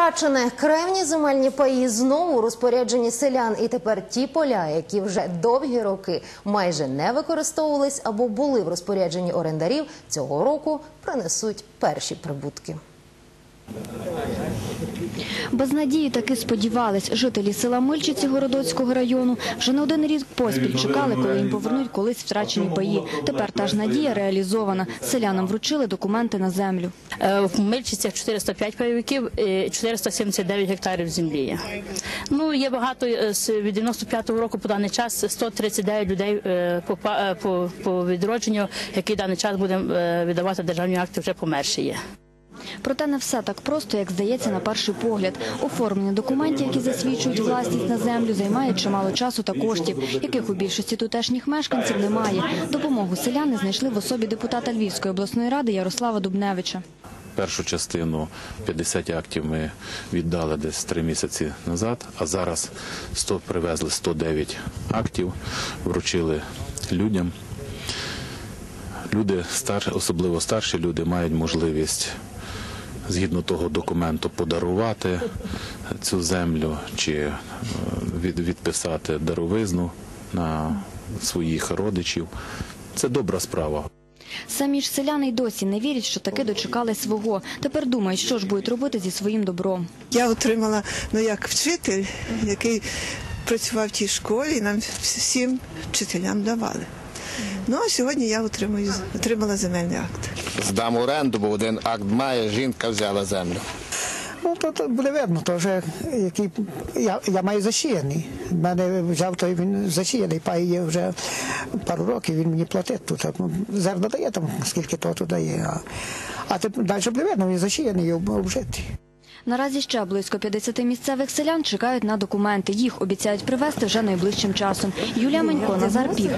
Втрачене кревні земельні паї знову у розпорядженні селян, і тепер ті поля, які вже довгі роки майже не використовувались або були в розпорядженні орендарів, цього року принесуть перші прибутки. Без надії таки сподівались. Жителі села Мильчиці Городоцького району вже не один рік поспіль чекали, коли їм повернуть колись втрачені паї. Тепер та ж надія реалізована. Селянам вручили документи на землю. Е, В Мильчицях 405 пайовиків, і 479 гектарів землі. є. Ну, є багато, е, з- від 95-го року по даний час 139 людей е, по, по, по відродженню, який даний час буде е, віддавати державні акти, вже померші є. Проте не все так просто, як здається на перший погляд. Оформлення документів, які засвідчують власність на землю, займає чимало часу та коштів, яких у більшості тутешніх мешканців немає. Допомогу селяни знайшли в особі депутата Львівської обласної ради Ярослава Дубневича. Першу частину 50 актів ми віддали десь три місяці назад, а зараз 100, привезли 109 актів, вручили людям. Люди, стар, особливо старші люди, мають можливість згідно того документу подарувати цю землю чи е, відписати даровизну на своїх родичів. Це добра справа. Самі ж селяни й досі не вірять, що таки дочекали свого. Тепер думають, що ж будуть робити зі своїм добром. Я отримала ну як вчитель, який працював в тій школі, і нам всім вчителям давали. Ну а сьогодні я отримую отримала земельний акт. здам оренду, бо один акт має, жінка взяла землю. Ну, то, то буде видно, то вже який я, я маю засіяний. В мене взяв той він засіяний, пай є вже пару років, він мені платить тут. Ну, дає там, скільки то тут дає. А, а тепер далі буде видно, він засіяний і об- обжитий. Наразі ще близько 50 місцевих селян чекають на документи. Їх обіцяють привезти вже найближчим часом. Юлія Менько, Назар Піх.